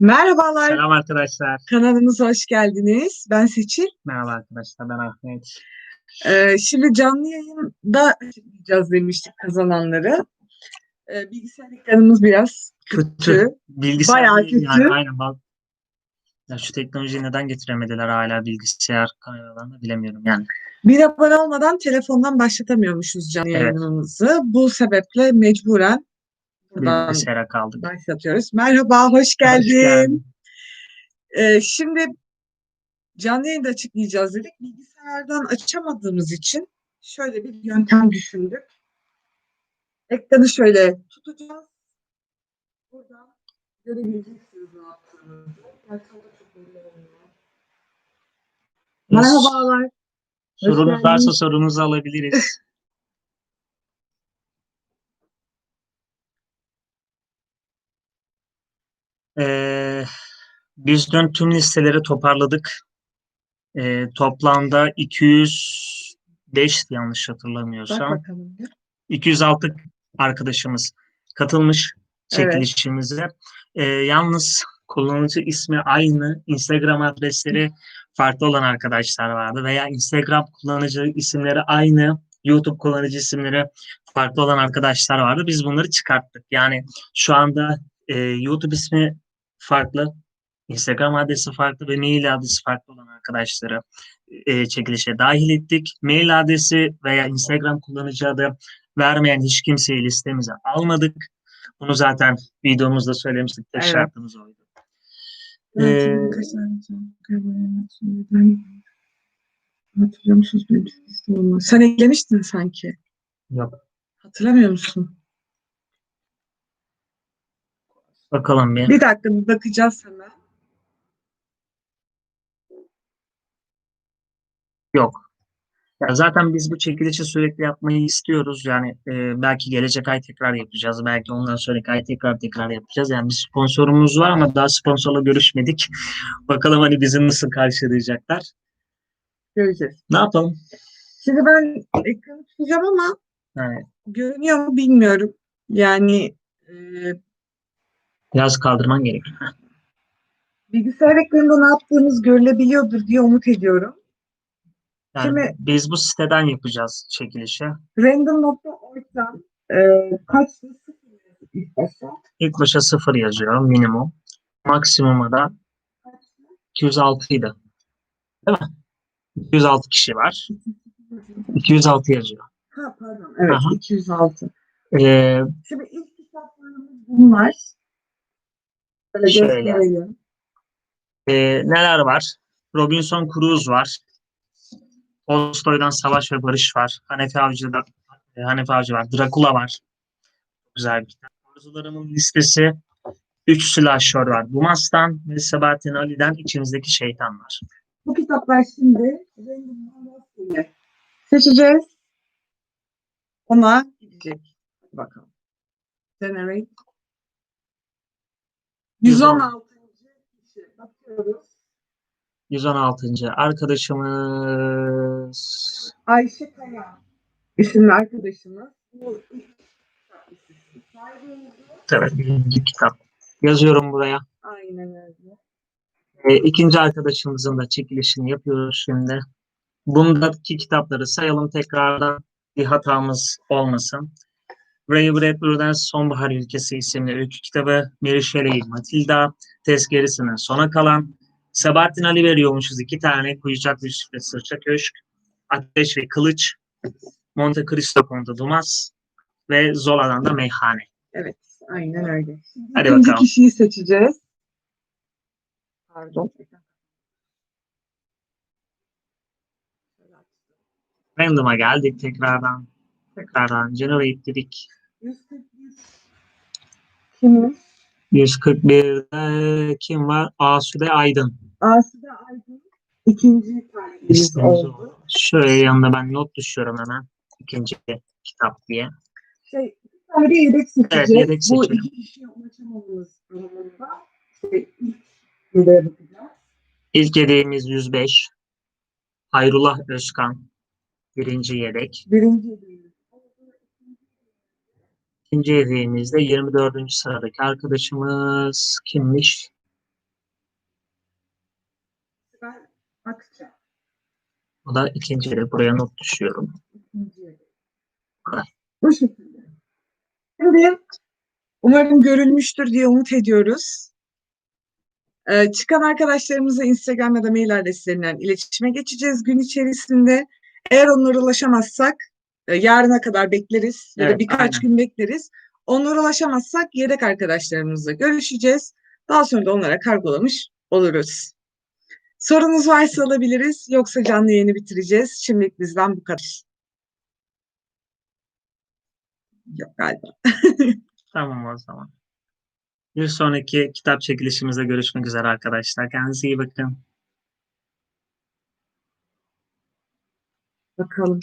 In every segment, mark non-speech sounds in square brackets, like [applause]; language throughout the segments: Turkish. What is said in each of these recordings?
Merhabalar, Selam arkadaşlar. kanalımıza hoş geldiniz. Ben Seçil. Merhaba arkadaşlar ben Ahmet. Ee, şimdi canlı yayında açıklayacağız demiştik kazananları. Ee, bilgisayar ekranımız biraz Kötü. kötü. Bilgisayar Bayağı değil yani kötü. aynen bak. Ya şu teknolojiyi neden getiremediler hala bilgisayar kameralarını bilemiyorum yani. Bir abone olmadan telefondan başlatamıyormuşuz canlı Evet. yayınımızı. Bu sebeple mecburen buradan Bilgisayara kaldık. başlatıyoruz. Merhaba, hoş Hoş geldin. geldin. Ee, şimdi canlı yayında açıklayacağız dedik. Bilgisayardan açamadığımız için şöyle bir yöntem düşündük. Ekranı şöyle tutacağız. Buradan görebileceksiniz ne yaptığımızı. Merhabalar. Sorunuz varsa sorunuzu alabiliriz. Ee, biz dün tüm listeleri toparladık. Ee, toplamda 205 yanlış Bak hatırlamıyorsam. bakalım. bir. 206 arkadaşımız katılmış Evet. çekilişimize. Ee, yalnız kullanıcı ismi aynı, Instagram adresleri farklı olan arkadaşlar vardı veya Instagram kullanıcı isimleri aynı, YouTube kullanıcı isimleri farklı olan arkadaşlar vardı. Biz bunları çıkarttık. Yani şu anda e, YouTube ismi farklı, Instagram adresi farklı ve mail adresi farklı olan arkadaşları e, çekilişe dahil ettik. Mail adresi veya Instagram kullanıcı adı vermeyen hiç kimseyi listemize almadık. Bunu zaten videomuzda söylemiştik. Tek Evet. şartımız oydu. Ee, hatırlıyor musunuz. Sen eklemiştin sanki. Yok. Hatırlamıyor musun? Bakalım bir. Bir dakika bir bakacağız hemen. Yok. Ya zaten biz bu çekilişi sürekli yapmayı istiyoruz. Yani e, belki gelecek ay tekrar yapacağız. Belki ondan sonraki ay tekrar tekrar yapacağız. Yani bir sponsorumuz var ama daha sponsorla görüşmedik. [laughs] Bakalım hani bizi nasıl karşılayacaklar. Göreceğiz. Ne yapalım? Şimdi ben ekranı tutacağım ama Yani görünüyor mu bilmiyorum. Yani e, biraz kaldırman gerekiyor. bilgisayar ekranında ne yaptığımız görülebiliyordur diye umut ediyorum. Yani Şimdi- biz bu siteden yapacağız çekilişi. Random.org'dan e, yazıyor ilk başta. İlk başa sıfır yazıyor minimum. Maksimuma da 206 idi. Değil mi? 206 kişi var. 206 yazıyor. Ha pardon. Evet Aha. 206. Ee, Şimdi ilk kitaplarımız bunlar. Böyle Şöyle. e, neler var? Robinson Crusoe var. Tolstoy'dan Savaş ve Barış var. Hanefi Avcı'da e, Hanefi Avcı var. Drakula var. Güzel bir kitap. Arzularımın listesi 3 silahşör var. Dumas'tan ve Sabahattin Ali'den içimizdeki şeytan var. Bu kitaplar şimdi seçeceğiz. Ona gidecek. Bakalım. Generate. 116. kişi. Bakıyoruz. 116. arkadaşımız Ayşe Kaya isimli arkadaşımız. Bu ilk evet birinci kitap. Yazıyorum buraya. Aynen öyle. E, ikinci arkadaşımızın da çekilişini yapıyoruz şimdi. Bundaki kitapları sayalım tekrardan. Bir hatamız olmasın. Ray Bradbury'den Sonbahar Ülkesi isimli öykü kitabı. Mary Shelley, Matilda, Gerisi'nin sona kalan. Sabahattin Ali veriyormuşuz iki tane. Kuyucak ve Sırça Köşk. Ateş ve Kılıç. Monte Cristo Conte Dumas. Ve Zola'dan da Meyhane. Evet, aynen öyle. Hadi İkinci bakalım. kişiyi seçeceğiz. Pardon. Random'a geldik tekrardan. Tekrardan generate dedik. 141 Kimin? 141'de kim var? Asude Aydın. Asude Aydın ikinci talebimiz oldu. Şöyle yanına ben not düşüyorum hemen. İkinci kitap diye. Şey, bir yedek seçeceğiz. yedek Bu seçelim. iki kişiye ulaşamamamız durumunda ilk yedeğe bakacağız. İlk yedeğimiz 105. Hayrullah Özkan. Birinci yedek. Birinci oldu. İkinci hediyemizde 24. sıradaki arkadaşımız kimmiş? Sibel Akça. O da ikinci hedef. Buraya not düşüyorum. ikinci yedek. Bu şekilde. Şimdi umarım görülmüştür diye umut ediyoruz. Ee, çıkan arkadaşlarımıza Instagram ya da mail adreslerinden iletişime geçeceğiz gün içerisinde. Eğer onlara ulaşamazsak e, yarına kadar bekleriz ya da Evet, birkaç aynen. gün bekleriz. Onlara ulaşamazsak yedek arkadaşlarımızla görüşeceğiz. Daha sonra da onlara kargolamış oluruz. Sorunuz varsa alabiliriz. Yoksa canlı yayını bitireceğiz. Şimdilik bizden bu kadar. Yok galiba. [laughs] Tamam o zaman. Bir sonraki kitap çekilişimizde görüşmek üzere arkadaşlar. Kendinize iyi bakın. Bakalım.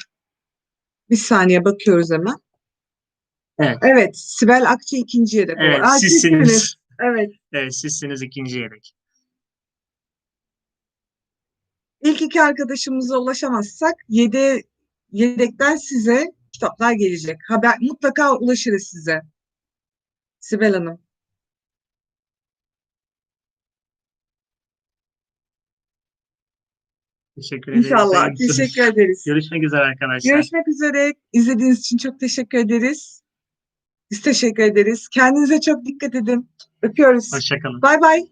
Bir saniye bakıyoruz hemen. Evet. Evet, Sibel Akçe ikinci yedek. Evet, Aa, sizsiniz. Evet. Evet, sizsiniz ikinci yedek. İlk iki arkadaşımıza ulaşamazsak yedi, yedekten size kitaplar gelecek. Haber mutlaka ulaşırız size. Sibel Hanım. Teşekkür ederiz. İnşallah. Teşekkür ederiz. Görüşmek üzere arkadaşlar. Görüşmek üzere. İzlediğiniz için çok teşekkür ederiz. Biz teşekkür ederiz. Kendinize çok dikkat edin. Öpüyoruz. Hoşçakalın. Bay bay.